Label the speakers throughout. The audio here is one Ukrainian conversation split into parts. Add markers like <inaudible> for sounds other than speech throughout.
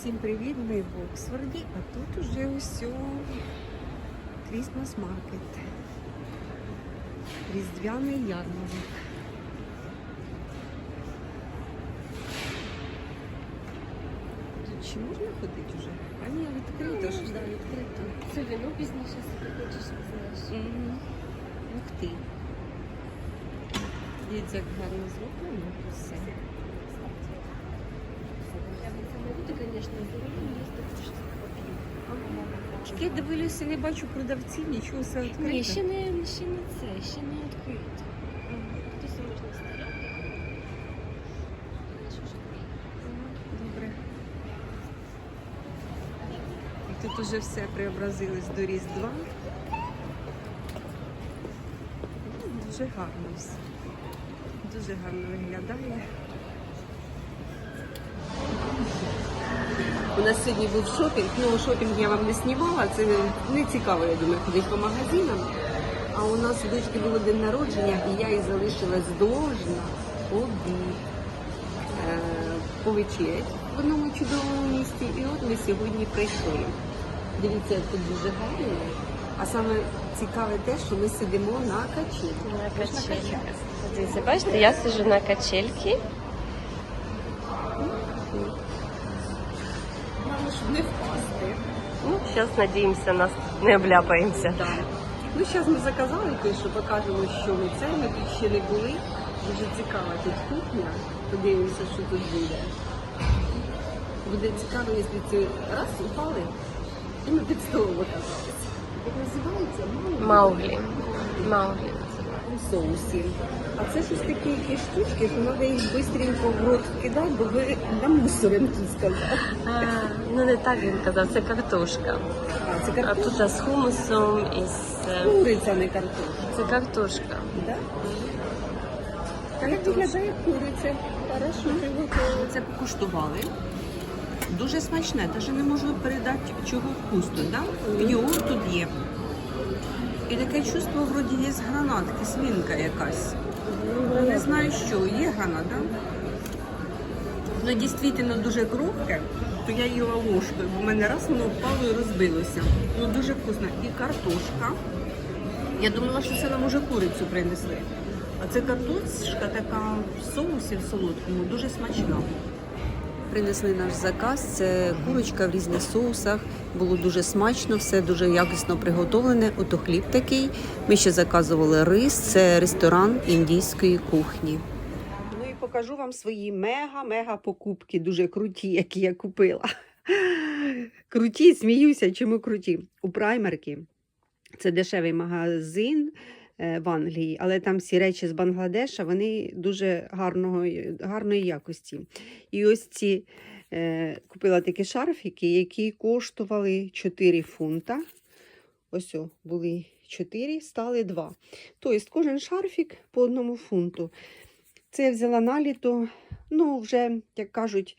Speaker 1: Всім привіт, ми в Оксфорді, а тут уже усьо Крісмас Маркет. Різдвяний ярмарок. Тут ще можна ходити вже? А ні, відкрито ж.
Speaker 2: Да, відкрито. Це вино пізніше хочеш знаєш.
Speaker 1: Ух ти. Дивіться, як гарно зроблено все.
Speaker 2: Я б це щось.
Speaker 1: Тільки я дивлюся, не бачу продавців, нічого все відкрито.
Speaker 2: Ні, ще не, ще не це, ще не відкрито. Хтось можна стояти.
Speaker 1: Добре. І Тут уже все преобразилось до Різдва. Ну, Дуже гарно все. Дуже гарно виглядає. У нас сьогодні був шопінг. Ну, шопінг я вам не знімала, це не цікаво, я думаю, ходити по магазинам. А у нас у дочки було день народження, і я їй залишилась должна обід е, повечерять в одному чудовому місті. І от ми сьогодні прийшли. Дивіться, тут дуже гарно. А саме цікаве те, що ми сидимо на качі.
Speaker 2: На качельці. Дивіться, бачите, я сижу на качельці.
Speaker 1: Щоб не впасти.
Speaker 2: Ну, зараз надіємося, нас не обляпаємося.
Speaker 1: Да. Ну, зараз ми заказали те, що покажемо, що ми це. Ми тут ще не були. Дуже цікава тут кухня. Подивимося, що тут буде. Буде цікаво, якщо ці раз упали, і ми під столом оказалися. Як називається?
Speaker 2: Мауглі. Мауглі.
Speaker 1: У соусі. А це щось такі якісь штучки, що треба їх швидко в рот вкидати, бо ви намусорим тут сказав.
Speaker 2: А, ну не так він казав, це картошка.
Speaker 1: А, це
Speaker 2: А тут з хумусом і з... е,
Speaker 1: Куриця, не картошка.
Speaker 2: Це картошка.
Speaker 1: Да? Так як виглядає куриця. Хорошо. Це покуштували. Дуже смачне, навіть не можу передати, чого вкус тут, да? Йогурт тут є. І таке чувство, вроді є гранат, кислинка якась. Ну, Не знаю що, є гранат? Воно дійсно дуже крохке, то я їла ложкою, бо в мене раз воно впало і розбилося. Ну дуже вкусно. І картошка. Я думала, що це нам уже курицю принесли. А це картошка така в соусі в солодкому, дуже смачна. Принесли наш заказ. Це курочка в різних соусах. Було дуже смачно, все дуже якісно приготовлене. Ото хліб такий. Ми ще заказували рис. Це ресторан індійської кухні. Ну і покажу вам свої мега-мега покупки, дуже круті, які я купила. <laughs> Круті, сміюся, чому круті? У праймерки. Це дешевий магазин в Англії, але там всі речі з Бангладеша, вони дуже гарного, гарної якості. І ось ці е, купила такі шарфики, які коштували 4 фунта. Ось о, були 4, стали 2. Тобто кожен шарфік по одному фунту. Це я взяла на літо. Ну, вже, як кажуть,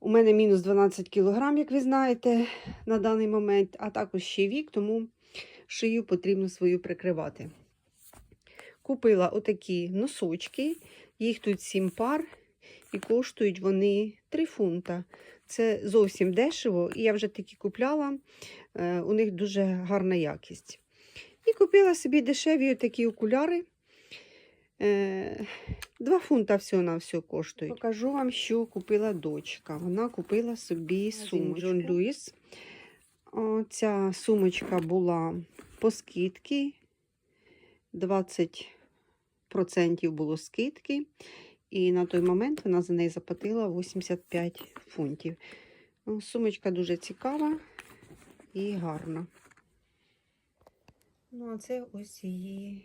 Speaker 1: у мене мінус 12 кілограм, як ви знаєте, на даний момент, а також ще вік, тому шию потрібно свою прикривати. Купила отакі носочки, їх тут 7 пар, і коштують вони 3 фунта. Це зовсім дешево, і я вже такі купляла, е, у них дуже гарна якість. І купила собі дешеві такі окуляри. Е, 2 фунта всього на все коштують. Покажу вам, що купила дочка. Вона купила собі сумочку. Джон Льюіс. О, Ця сумочка була по скидки. 20% було скидки. І на той момент вона за неї заплатила 85 фунтів. Сумочка дуже цікава і гарна. Ну, а це ось її.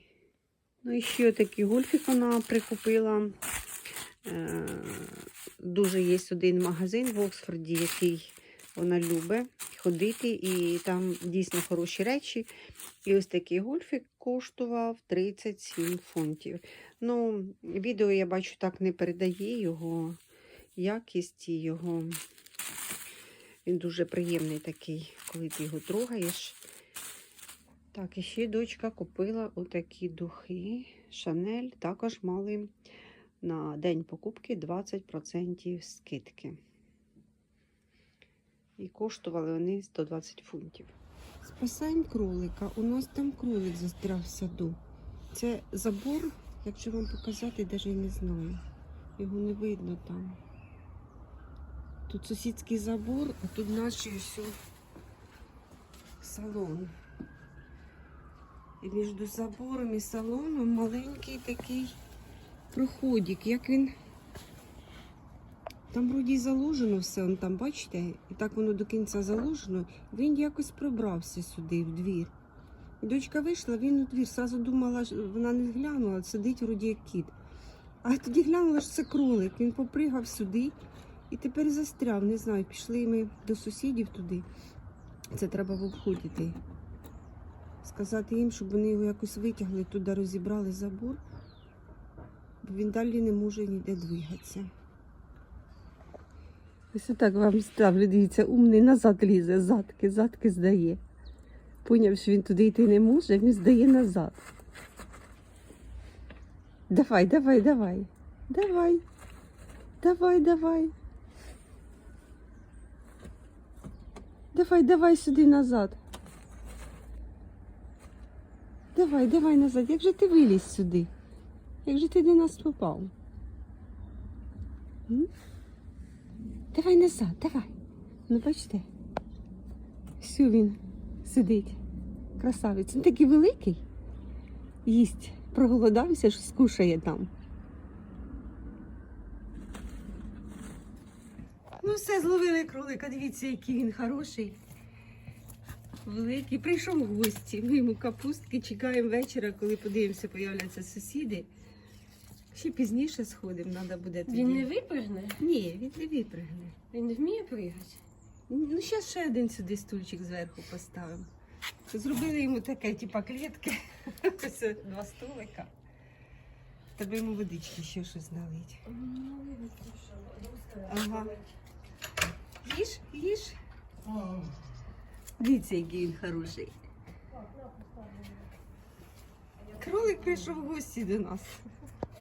Speaker 1: Ну, і ще такий гольфік вона прикупила. Е, Дуже є один магазин в Оксфорді, який вона любить ходити, і там дійсно хороші речі. І ось такий гольфік коштував 37 фунтів. Ну, відео я бачу, так не передає його якість і його. Він дуже приємний такий, коли ти його трогаєш. Так, і ще дочка купила отакі духи. Шанель також мали на день покупки 20% скидки. І коштували вони 120 фунтів. Спасаємо кролика. У нас там кролик застряг в саду. Це забор, якщо вам показати, навіть не знаю. Його не видно там. Тут сусідський забор, а тут наш ось салон. І між забором і салоном маленький такий проходик. Як він. Там вроді й заложено все, он там, бачите, і так воно до кінця заложено. Він якось пробрався сюди, в двір. Дочка вийшла, він у двір. Сразу думала, що вона не глянула, сидить вроді як кіт. А тоді глянула, що це кролик. Він попригав сюди і тепер застряв. Не знаю, пішли ми до сусідів туди. Це треба обходити. Сказати їм, щоб вони його якось витягли, туди розібрали забор, бо він далі не може ніде двигатися. Ось так вам ставлю, дивіться, умний назад лізе, задки, задки здає. Поняв, що він туди йти не може, він здає назад. Давай, давай, давай. Давай. Давай, давай. Давай, давай сюди назад. Давай, давай назад. Як же ти виліз сюди? Як же ти до нас попав? М? Давай назад, давай. Ну, бачите. Все він сидить. Красавець. Він такий великий. Їсть. Проголодався, що скушає там. Ну, все, зловили кролика. Дивіться, який він хороший. Великий. Прийшов в гості. Ми йому капустки чекаємо вечора, коли подивимося, появляться сусіди. Ще пізніше сходимо, треба буде тоді.
Speaker 2: Він не випригне?
Speaker 1: Ні, він не випригне.
Speaker 2: Він не вміє пригати?
Speaker 1: Ну, зараз ще один сюди стульчик зверху поставимо. Зробили йому таке, типа клітки. <laughs> Ось два столика. Треба йому водички ще щось налить. Ага. Їж, їж. Дивіться, який він хороший. Кролик прийшов в гості до нас.